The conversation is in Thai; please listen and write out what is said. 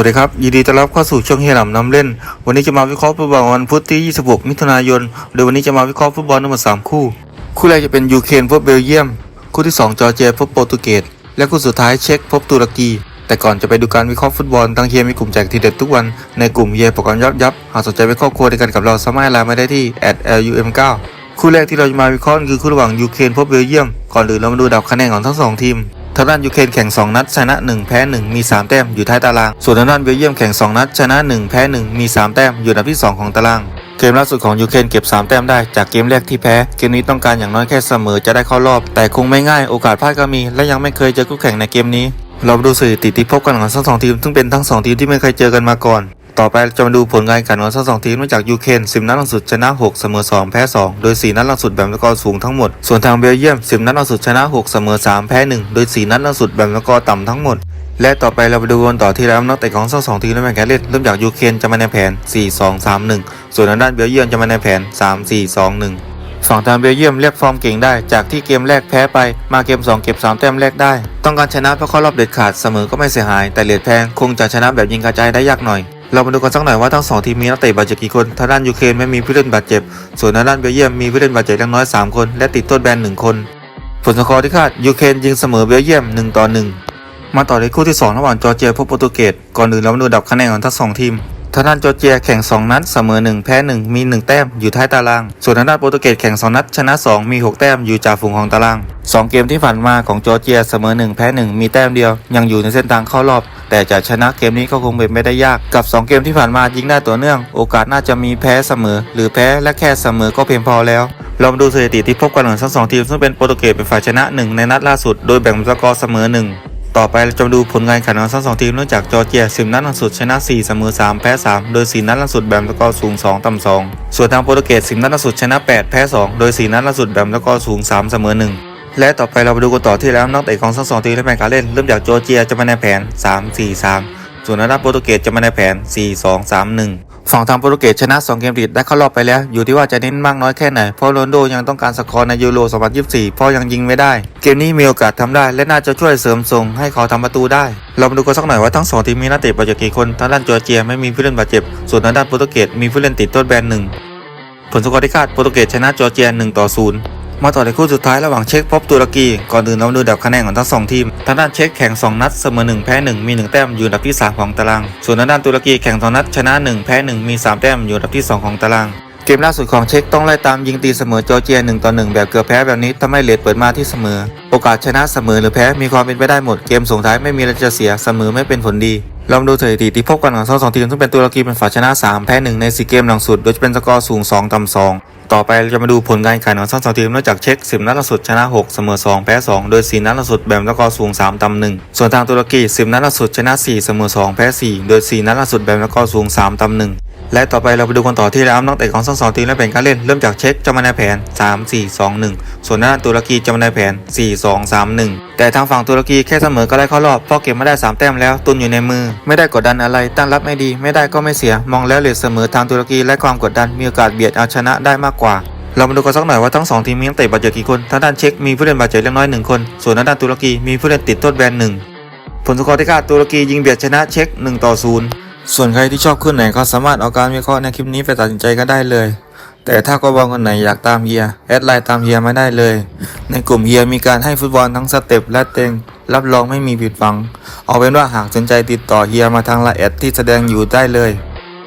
วัสดีครับ ยินดีต้อนรับเข้าสู่ช่องเฮียหลำน้ำเล่น วันนี้จะมาวิเคราะห์ฟุตบอลวันพุธที่ 26 มิถุนายน โดยวันนี้จะมาวิเคราะห์ฟุตบอลทั้งหมด3คู่ คู่แรกจะเป็นยูเครนพบเบลเยียม คู่ที่ 2 จอร์เจียพบโปรตุเกส และคู่สุดท้ายเช็กพบตุรกี แต่ก่อนจะไปดูการวิเคราะห์ฟุตบอลทางเฮียมีกลุ่มแจกทีเด็ดทุกวัน ในกลุ่มเฮียประกอบยับยับ หากสนใจไปครอบครัวเดียวกันกับเราสามารถไลน์มาได้ที่ @lum9 คู่แรกที่เราจะมาวิเคราะห์คือคู่ระหว่างยูเครนพบเบลเยียม ก่อนอื่นเรามาดูดับคะแนนของทั้งสองทีม ทางด้านยูเครนแข่ง 2 นัดชนะ 1 แพ้ 1 มี 3 แต้มอยู่ท้ายตาราง ส่วนทางด้านเบลเยียมแข่ง 2 นัดชนะ 1 แพ้ 1 มี 3 แต้มอยู่อันดับที่ 2 ของตาราง เกมล่าสุดของยูเครนเก็บ 3 แต้มได้จากเกมแรกที่แพ้ เกมนี้ต้องการอย่างน้อยแค่เสมอจะได้เข้ารอบ แต่คงไม่ง่ายโอกาสพลาดก็มี และยังไม่เคยเจอคู่แข่งในเกมนี้ เราดูสถิติที่พบกันของทั้งสองทีมซึ่งเป็นทั้งสองทีมที่ไม่เคยเจอกันมาก่อน ต่อไปจะมาดูผลการแข่งขันของทั้งสองทีมมาจากยูเครน10 นัดล่าสุดชนะ 6 เสมอ 2 แพ้ 2 โดย 4 นัดล่าสุดแบ่งสกอร์สูงทั้งหมด ส่วนทางเบลเยียม 10 นัดล่าสุดชนะ 6 เสมอ 3 แพ้ 1 โดย 4 นัดล่าสุดแบ่งสกอร์ต่ำทั้งหมด และต่อไปเราไปดูกันต่อที่แล้วนักเตะของทั้งสองทีมและแมนการเล่นเริ่มจากยูเครนจะมาในแผน 4-2-3-1 ส่วนทางด้านเบลเยียมจะมาในแผน 3-4-2-1ฝั่งทางเบลเยียมเรียกฟอร์มเก่งได้จากที่เกมแรกแพ้ไปมาเกม 2 เก็บ 3 แต้มแรกได้ ต้องการชนะเพื่อเข้ารอบเด็ดขาดเสมอก็ไม่เสียหาย แต่เหรียญแพงคงจะชนะแบบยิงกระจายได้ยากหน่อย เรามาดูกันสักหน่อยว่าทั้งสองทีมมีนักเตะบาดเจ็บกี่คน ทางด้านยูเครนไม่มีผู้เล่นบาดเจ็บ ส่วนทางด้านเบลเยียมมีผู้เล่นบาดเจ็บเล็กน้อย 3 คน และติดโทษแบน 1 คน ผลสกอร์ที่คาดยูเครนยิงเสมอเบลเยียม 1 ต่อ 1 มาต่อในคู่ที่ 2 ระหว่างจอร์เจียพบโปรตุเกส ก่อนอื่นเรามาดูดับคะแนนของทั้งสองทีม ทางด้านจอร์เจียแข่ง 2 นัดเสมอ 1 แพ้ 1 มี 1 แต้มอยู่ท้ายตาราง ส่วนทางด้านโปรตุเกสแข่ง 2 นัดชนะ 2 มี 6 แต้มอยู่จ่าฝูงของตาราง 2 เกมที่ผ่านมาของจอร์เจียเสมอ 1 แพ้ 1 มีแต้มเดียว ยังอยู่ในเส้นทางเข้ารอบ แต่จะชนะเกมนี้ก็คงเป็นไม่ได้ยากกับ 2 เกมที่ผ่านมายิงได้ต่อเนื่อง โอกาสน่าจะมีแพ้เสมอ หรือแพ้และแค่เสมอก็เพียงพอแล้วเรามาดูสถิติที่พบกันของทั้งสองทีมซึ่งเป็นโปรตุเกสเป็นฝ่ายชนะ 1 ในนัดล่าสุด โดยแบ่งสกอร์เสมอ 1 ต่อไปเราจะมาดูผลการแข่งขันของทั้งสองทีมเนื่องจากจอร์เจีย10นัดล่าสุดชนะ 4 เสมอ 3 แพ้ 3 โดย 4 นัดล่าสุดแบ่งสกอร์สูง 2 ต่ำ2 ส่วนทางโปรตุเกส10นัดล่าสุดชนะ 8 แพ้ 2 โดย 4 นัดล่าสุดแบ่งสกอร์สูง 3 เสมอ 1 และต่อไปเราไปดูกันต่อที่แล้วนักเตะของทั้งสองทีมและแผนการเล่นเริ่มจากจอเจียจะมาในแผน 3 4 3 ส่วนทางด้านโปรตุเกสจะมาในแผน 4 2 3 1 ฝั่งทางโปรตุเกสชนะ 2 เกมติดได้เข้ารอบไปแล้ว อยู่ที่ว่าจะเน้นมากน้อยแค่ไหน เพราะโรนโดยังต้องการสกอร์ในยูโร 2024 เพราะยังยิงไม่ได้ เกมนี้มีโอกาสทำได้และน่าจะช่วยเสริมส่งให้เขาทำประตูได้ เรามาดูกันสักหน่อยว่าทั้งสองทีมมีนักเตะบาดเจ็บกี่คนทางด้านจอเจียไม่มีผู้เล่นบาดเจ็บ ส่วนทางด้านโปรตุเกสมีผู้เล่นติดโทษแบนหนึ่งผลสกอร์ที่คาดโปรตุเกสชนะจอร์เจีย1ต่อ0 มาต่อในคู่สุดท้ายระหว่างเช็กพบตุรกี ก่อนอื่นเราดูดับคะแนนของทั้งสองทีมทางด้านเช็กแข่ง 2 นัดเสมอ1แพ้ 1 มี 1 แต้มอยู่อันดับที่ 3 ของตาราง ส่วนทางด้านตุรกีแข่ง2นัดชนะ 1 แพ้ 1 มี 3 แต้มอยู่อันดับที่ 2 ของตาราง เกมล่าสุดของเช็กต้องไล่ตามยิงตีเสมอจอร์เจีย1ต่อ1แบบเกือบแพ้แบบนี้ทำให้เลดเปิดมาที่เสมอ โอกาสชนะเสมอหรือแพ้มีความเป็นไปได้หมดเกมส่งท้ายไม่มีอะไรจะเสียเสมอไม่เป็นผลดีเรามาดูสถิติที่พบกันของทั้งสองทีมซึ่งเป็นตุรกีเป็นฝ่ายชนะ 3 แพ้ 1 ใน 4 เกมหลังสุด โดยจะเป็นสกอร์สูง 2 ต่ำ 2 ต่อไปเราจะมาดูผลการแข่งขันของทั้งสองทีมนอกจากเช็ค 10 นัดล่าสุดชนะ 6 เสมอ 2 แพ้ 2 โดย 4 นัดล่าสุดแบ่งสกอร์สูง 3 ต่ำ 1 ส่วนทางตุรกี 10 นัดล่าสุดชนะ 4 เสมอ 2 แพ้ 4 โดย 4 นัดล่าสุดแบ่งสกอร์สูง 3 ต่ำ 1 และต่อไปเราไปดูกันต่อที่แล้วนักเตะของทั้งสองทีมและแผนการเล่นเริ่มจากเช็คจะมาในแผน 3 4 2 1 ส่วนด้านตุรกีจะมาในแผน 4 2 3 1 แต่ทางฝั่งตุรกีแค่เสมอก็ได้เข้ารอบเพราะเก็บมาได้ 3 แต้มแล้วตุนอยู่ในมือ ไม่ได้กดดันอะไรตั้งรับไม่ดี ไม่ได้ก็ไม่เสีย มองแล้วเหลือเสมอทางตุรกีและความกดดันมีโอกาสเบียดเอาชนะได้มากกว่าเรามาดูกันสักหน่อยว่าทั้งสองทีมมีนักเตะบาดเจ็บกี่คนทางด้านเช็คมีผู้เล่นบาดเจ็บเล็กน้อยหนึ่งคน ส่วนทางด้านตุรกีมีผู้เล่นติดโทษแบนหนึ่งผลสกอร์ที่คาดตุรกียิงเบียดชนะเช็ค1ต่อ0 ส่วนใครที่ชอบขึ้นไหนก็สามารถเอาการวิเคราะห์ในคลิปนี้ไปตัดสินใจก็ได้เลย แต่ถ้าก็บอลคนไหนอยากตามเฮียแอดไลน์ตามเฮียมาได้เลย ในกลุ่มเฮียมีการให้ฟุตบอลทั้งสเต็ปและเต็ง รับรองไม่มีผิดหวัง เอาเป็นว่าหากสนใจติดต่อเฮียมาทางไลน์แอดที่แสดงอยู่ได้เลย